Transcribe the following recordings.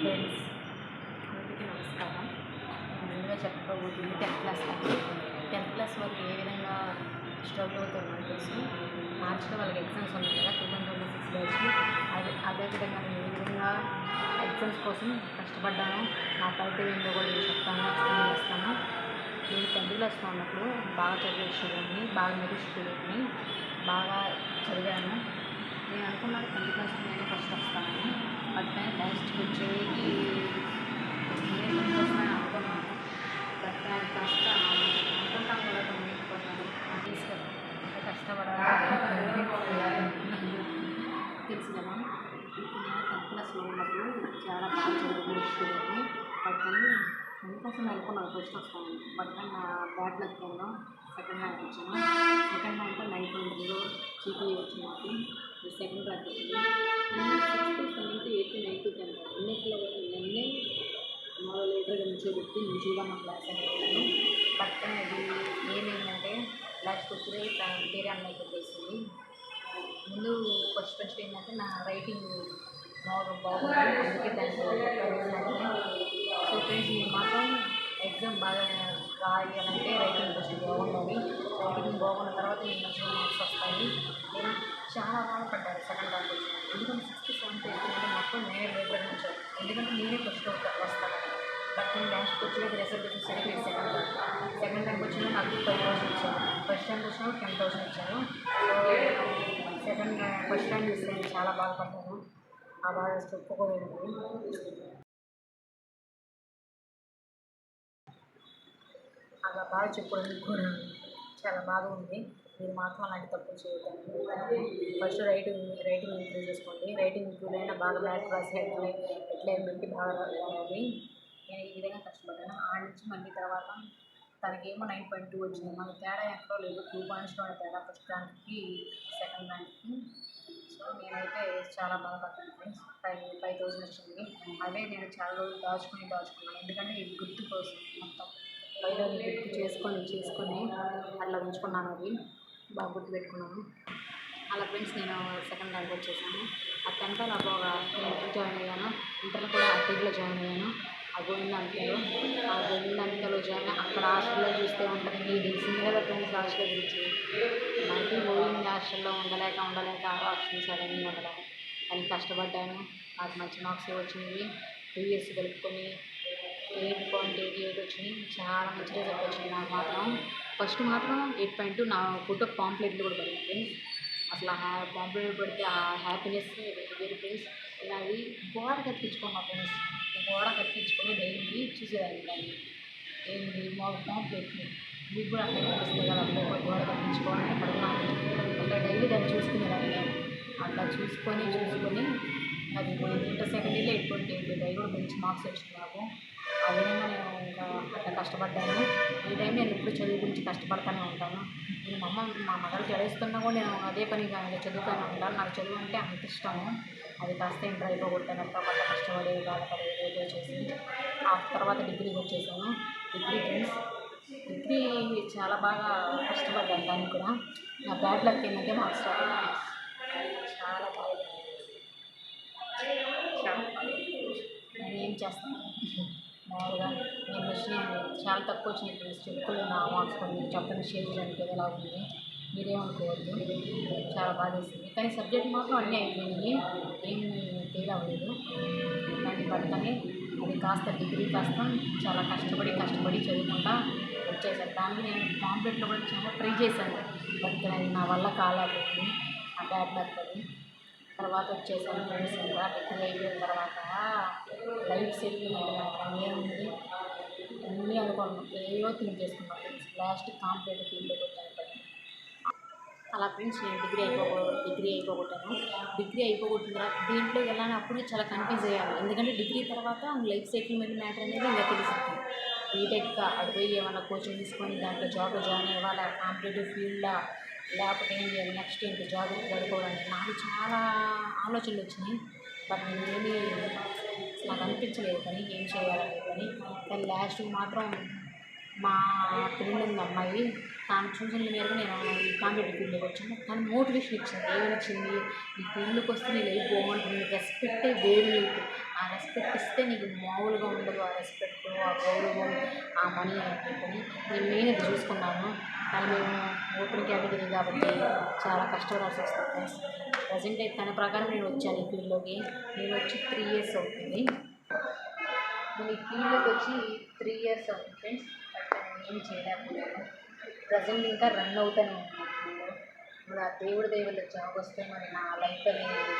Friends అందరికీ నమస్కారం. ముందుగా చెప్పబోతుంది టెన్త్ క్లాస్ టెన్త్ క్లాస్ వాళ్ళకి ఏ విధంగా స్ట్రగుల్ అవుతారో తెలుసు. మార్చిలో వాళ్ళకి ఎగ్జామ్స్ ఉన్నాయి కదా టూ థౌసండ్ ట్వంటీ సిక్స్ బ్యాచ్కి అదే అదేవిధంగా నేను ఏ విధంగా ఎగ్జామ్స్ కోసం కష్టపడ్డాను నా ఫలితం ఏంటో కూడా నేను చెప్తాను ఎక్స్ప్లెయిన్ చేస్తాను నేను టెన్త్ క్లాస్లో ఉన్నప్పుడు బాగా చదివే స్టూడెంట్ని బాగా మెరిట్ స్టూడెంట్ని బాగా చదివాను. నేను అనుకున్నాను ట్వంటీ క్లాస్ నేనే ఫస్ట్ వస్తానని బట్ నేను లాస్ట్కి వచ్చేకి ఫస్ట్ వస్తానని అనుకున్నాను బట్ నేను కాస్త అనుకుంటాం కూడా లేకపోతాను తీసుకొని కష్టపడాలి. తెలుసు కదా టెన్త్ క్లాస్లో ఉన్నప్పుడు చాలా బాగా బట్ కానీ అనుకున్నాను ఫస్ట్ వస్తాను బట్ కానీ నా బ్యాడ్ లక్ సెకండ్ ర్యాంక్ వచ్చాను second rank nine point zero GP వచ్చింది నాకు. సెకండ్ ర్యాంక్ వచ్చింది నేను sixth seventh eighth ninth tenth మా క్లాస్ అనుకున్నాను బట్ కానీ ఇది వచ్చి వేరే అన్నయ్య పెట్టేసింది ముందు ఫస్ట్ ఫస్ట్ ఏంటంటే నా రైటింగ్ బాగుంది అందుకే దానికి సో ఫ్రెండ్స్ మీరు మాత్రం ఎగ్జామ్ బాగా రాయాలంటే రైటింగ్ ఫస్ట్ బాగుండాలి రైటింగ్ బాగున్న తర్వాత మీకు మంచిగా మార్క్స్ వస్తాయి చాలా బాధపడ్డాను సెకండ్ ర్యాంక్ వచ్చిన ఎందుకంటే సిక్స్త్ సెవెంత్ ఎయిత్ మొత్తం నేనే రేపటి నుంచి ఎందుకంటే నేనే ఫస్ట్ వస్తాను. బట్ నేను లాస్ట్కి వచ్చేది రిజల్ట్ వచ్చేసరికి సెకండ్ ర్యాంక్ సెకండ్ ర్యాంక్ వచ్చినా నాకు ఫైవ్ థౌసండ్ ఇచ్చాను ఫస్ట్ ర్యాంక్ వచ్చినా టెన్ థౌసండ్ ఇచ్చాను సెకండ్ ఫస్ట్ ర్యాంక్ చూస్తే నేను చాలా బాధపడ్డాను. ఆ బాధ చెప్పుకోలేదు అలా బాగా చెప్పుకోవడానికి కూడా చాలా బాగా ఉంది. మీరు మాత్రం అలాంటి తప్పులు చేయకండి. ఫస్ట్ రైటింగ్ రైటింగ్ ఇంప్రూవ్ చేసుకోండి. రైటింగ్ ఇంప్రూవ్ అయినా బాగా మ్యాథ్స్ రాసి ఎట్లా ఎట్లా ఏమిటి బాగా రాయాలి నేను ఈ విధంగా కష్టపడ్డాను. ఆ నుంచి మళ్ళీ తర్వాత తనకేమో నైన్ పాయింట్ టూ వచ్చింది. మన తేడా ఎక్కడో లేదు. టూ పాయింట్స్లో తేడా ఫస్ట్ ర్యాంక్కి సెకండ్ ర్యాంక్కి సో నేనైతే చాలా బాధపడ్డాను ఫ్రెండ్స్. ఫైవ్ ఫైవ్ థౌసండ్ వచ్చింది. అదే నేను చాలా రోజులు దాచుకుని దాచుకున్నాను. ఎందుకంటే ఇది గుర్తు కోసం మొత్తం. పైన గుర్తు చేసుకొని చేసుకొని అట్లా ఉంచుకున్నాను అది. బాగా గుర్తుపెట్టుకున్నాను. అలా ఫ్రెండ్స్ నేను సెకండ్ ర్యాంక్ వచ్చేసాను. ఆ టెన్త్ అలా బాగా నేను ఇంటర్ జాయిన్ అయ్యాను. ఇంటర్లో కూడా అటెగ్లో జాయిన్ అయ్యాను. ఆ గోవింద అంతలో ఆ గోవింద అంతలో జాయిన్ అక్కడ హాస్టల్లో చూస్తే ఉంటుంది. మీకు తెలిసింది కదా ఫ్రెండ్స్ హాస్టల్ గురించి. మళ్ళీ గోవింద హాస్టల్లో ఉండలేక ఉండలేక హాస్టల్ అవన్నీ ఉండలేక కానీ కష్టపడ్డాను. నాకు మంచి మార్క్స్ వచ్చినవి. టూ ఇయర్స్ కలుపుకొని ఎయిట్ పాయింట్ ఎయిట్ ఎయిట్ వచ్చినాయి చాలా మంచి రిజల్ట్ వచ్చింది నాకు మాత్రం. ఫస్ట్ మాత్రం ఎయిట్ పాయింట్ టూ నా ఫోటో పాంప్లెట్లు కూడా పడింది ఫ్రెండ్స్. అసలు ఆ పాంప్లెట్ పడితే ఆ హ్యాపీనెస్ వేరే ఫ్రెండ్స్ ఇలా అది గోడ కట్టించుకున్నా ఫ్రెండ్స్ గోడ కట్టించుకొని డైలీ చూసేదాన్ని దాన్ని. ఏంటి మా పాంప్లెట్ని మీకు కూడా అట్లా కనిపిస్తుంది కదా అప్పుడు గోడ కట్టించుకోవాలి పడుకున్నాను అట్లా డైలీ దాన్ని చూసుకునేదాన్ని నేను. అట్లా చూసుకొని చూసుకొని అది ఇంటర్ సెకండ్ ఇయర్లో ఎటువంటి డైలీ కూడా మంచి మార్క్స్ వచ్చింది నాకు. ఆ విధంగా నేను అట్లా కష్టపడ్డాను. ఈ టైం నేను ఎప్పుడు చదువు గురించి కష్టపడతానే ఉంటాను. నేను మా అమ్మ మా మదర్ చదివిస్తున్నా కూడా నేను అదే పనిగా ఇంకా చదువుతూనే ఉంటాను. నాకు చదువు అంటే అంత ఇష్టము. అది కాస్త ఇంటర్ అయిపోగొట్టాను తర్వాత కష్టపడేది బాధపడేది ఏదో చేసి ఆ తర్వాత డిగ్రీకి వచ్చేసాను. డిగ్రీ ఫ్రెండ్స్ డిగ్రీ చాలా బాగా కష్టపడ్డాను దానికి కూడా. నా బ్యాడ్ లక్ ఏంటంటే మా చాలా బాగా ఏం చేస్తాను? మామూలుగా నేను వచ్చిన చాలా తక్కువ వచ్చినాయి ఫ్రెండ్స్ నా మార్క్స్ కొన్ని చెప్పని షేర్ చేయడానికి ఎలా ఉంది. మీరేమనుకోవద్దు. చాలా బాధేసింది వేసింది కానీ సబ్జెక్ట్ మాత్రం అన్నీ అయిపోయినాయి. ఏం ఫెయిల్ అవ్వలేదు కానీ బట్ అది కాస్త డిగ్రీ కాస్త చాలా కష్టపడి కష్టపడి చదువుకుంటా వచ్చేసాను. దానికి నేను కాంపిటేట్లో కూడా చాలా ట్రై చేశాను. బట్ అది నా వల్ల కాలేదు ఆ బ్యాడ్ బ్యాక్ అది. తర్వాత వచ్చేసాను ఫ్రెండ్స్ ఇంకా డిగ్రీ అయిపోయిన తర్వాత లైఫ్ సెటిల్ ఏముంది అన్నీ అనుకున్నాం. ఏవో థింక్ చేసుకున్నాను ఫ్రెండ్స్ లాస్ట్ కాంపిటేటివ్ ఫీల్డ్లోకి వచ్చాను అలా ఫ్రెండ్స్ నేను డిగ్రీ అయిపో డిగ్రీ అయిపోగొట్టాను. డిగ్రీ అయిపోగొట్టిన తర్వాత దీంట్లో వెళ్ళాలని అప్పుడు చాలా కన్ఫ్యూజ్ అయ్యాను. ఎందుకంటే డిగ్రీ తర్వాత లైఫ్ సెటిల్మెంట్ మ్యాటర్ అనేది ఇంకా తెలిసింది. బీటెక్ అది పోయి ఏమైనా కోచింగ్ తీసుకొని దాంట్లో జాబ్లో జాయిన్ అవ్వాలా కాంపిటేటివ్ ఫీల్డ్లో లేకపోతే ఏం చేయాలి? నెక్స్ట్ ఏంటి? జాబ్ పడుకోవడానికి. నాకు చాలా ఆలోచనలు వచ్చినాయి. బట్ నేను ఏమీ నాకు అనిపించలేదు కానీ ఏం చేయాలని కానీ కానీ లాస్ట్ మాత్రం మా ఫ్రెండ్ ఉంది అమ్మాయి. తాను చూసిన మేరకు నేను ఈ కాంపిటేటివ్ ఫీల్డ్లోకి వచ్చాను. తను మోటివేషన్ ఇచ్చింది. ఏమని ఈ ఫీల్డ్కి వస్తే నీ లైఫ్ బాగుంటుంది. రెస్పెక్టే వేరు నీకు. ఆ రెస్పెక్ట్ ఇస్తే నీకు మామూలుగా ఉండదు. ఆ రెస్పెక్ట్ ఆ గౌరవం ఆ మనీ అని నేను మెయిన్ అది చూసుకున్నాను. కానీ మేము ఓపెన్ కేటగిరీ కాబట్టి చాలా కష్టపడాల్సి వస్తుంది ఫ్రెండ్స్ ప్రజెంట్ అయితే తన ప్రకారం నేను వచ్చాను ఈ ఫీల్డ్లోకి నేను వచ్చి త్రీ ఇయర్స్ అవుతుంది. నేను ఈ ఫీల్డ్లోకి వచ్చి త్రీ ఇయర్స్ అవుతుంది ఫ్రెండ్స్ బట్ చేయలేకపోయాను. ప్రజెంట్ ఇంకా రన్ అవుతానే ఉన్నాను. ఫీల్డ్ మరి ఆ దేవుడి దేవుళ్ళ జాబ్ వస్తే మరి నా లైఫ్ అనేది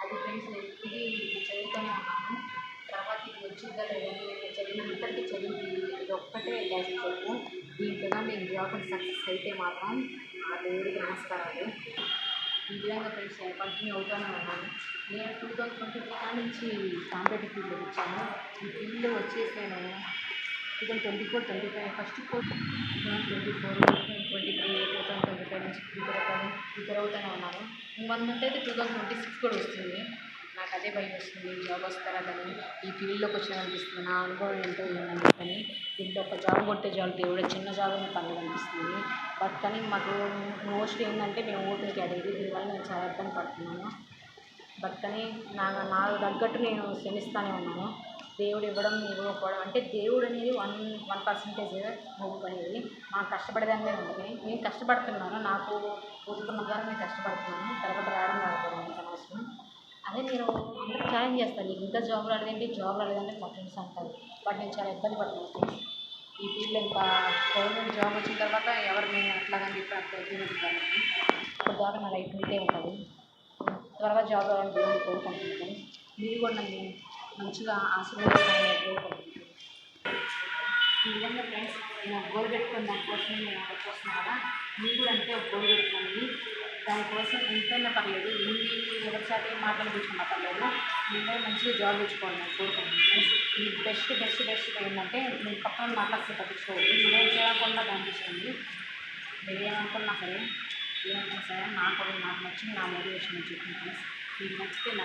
అది ఫ్రెండ్స్ నేను ఇది చదువుతున్నాను తర్వాత ఇది వచ్చిందా లేదా నేను చదివినంతటి చదివి ఇది ఒక్కటే డ్యాన్స్ చెప్పు. దీంట్లో నేను జాబ్ సక్సెస్ అయితే మాత్రం ఆ దేవుడికి నమస్కారాలు. ఈ విధంగా ఫ్రెండ్స్ నేను కంటిన్యూ అవుతూనే ఉన్నాను. నేను టూ థౌజండ్ ట్వంటీ ఫోర్ నుంచి కాంపిటేటివ్ ఫీల్డ్లో వచ్చాను. ఈ ఫీల్డ్ వచ్చేసి నేను ఇక్కడ twenty four twenty five first four twenty four twenty three two twenty five నుంచి ప్రిపేర్ అవుతాను ప్రిపేర్ అవుతూనే ఉన్నాను వన్ మంత్ అయితే టూ థౌసండ్ ట్వంటీ సిక్స్ కూడా వస్తుంది. నాకు అదే భయం వస్తుంది జాబ్ వస్తారా కానీ ఈ ఫీల్డ్లోకి వచ్చిన అనిపిస్తుంది నా అనుభవం ఏంటో ఏమని చెప్పని. దీంట్లో ఒక జాబ్ కొట్టే జాబ్ దేవుడు చిన్న జాబ్ అని పనులు అనిపిస్తుంది బట్ కానీ మాకు మోస్ట్లీ ఏంటంటే మేము ఓపెన్ కేటగిరీ దీనివల్ల నేను చాలా ఇబ్బంది పడుతున్నాను. బట్ కానీ నా నాకు తగ్గట్టు నేను శ్రమిస్తూనే ఉన్నాను. దేవుడు ఇవ్వడం ఇవ్వకపోవడం అంటే దేవుడు అనేది వన్ వన్ పర్సెంటేజ్ హోప్ అనేది మనం కష్టపడేదాని ఉంటుంది నేను కష్టపడుతున్నాను. నాకు ఒదుకున్న ద్వారా నేను కష్టపడుతున్నాను. తర్వాత రావడం రాకపోవడం అంత అదే నేను అందరూ ఛాలెంజ్ చేస్తాను నీకు ఇంకా జాబ్ రాలేదంటే జాబ్ రాలేదంటే మా ఫ్రెండ్స్ అంటారు. బట్ నేను చాలా ఇబ్బంది పడుతున్నాను ఈ ఫీల్డ్లో ఇంకా గవర్నమెంట్ జాబ్ వచ్చిన తర్వాత ఎవరు నేను అట్లాగని చెప్పి అట్లా ఇబ్బంది ఇప్పుడు నా లైఫ్ ఉంటే ఉంటుంది. త్వరగా జాబ్ రావాలని కోరుకుంటున్నాను. మీరు కూడా నన్ను మంచిగా ఆశీర్వదిస్తారని ఈ విధంగా ఫ్రెండ్స్ నేను ఒక గోల్ పెట్టుకుని దానికోసం నేను అక్కడికి మీరు కూడా అంతే ఒక గోల్ పెట్టుకోండి. దానికోసం ఎంతైనా పర్లేదు. ఎన్ని ఎవరి చేత మాటలు కూర్చున్నా పర్లేదు మీరు మంచిగా జాబ్ తెచ్చుకోండి నేను కోరుకుంటున్నాను. మీ మీకు బెస్ట్ బెస్ట్ బెస్ట్ ఏంటంటే మీరు పక్కన మాట్లాడితే పట్టించుకోవద్దు. మీరు చేయకుండా కనిపించండి మీరు ఏమనుకున్నా సరే ఏమన్నా సరే నాకు నాకు నచ్చింది నా మోటివేషన్ చెప్పండి ఫ్రెండ్స్ మీకు నచ్చితే నా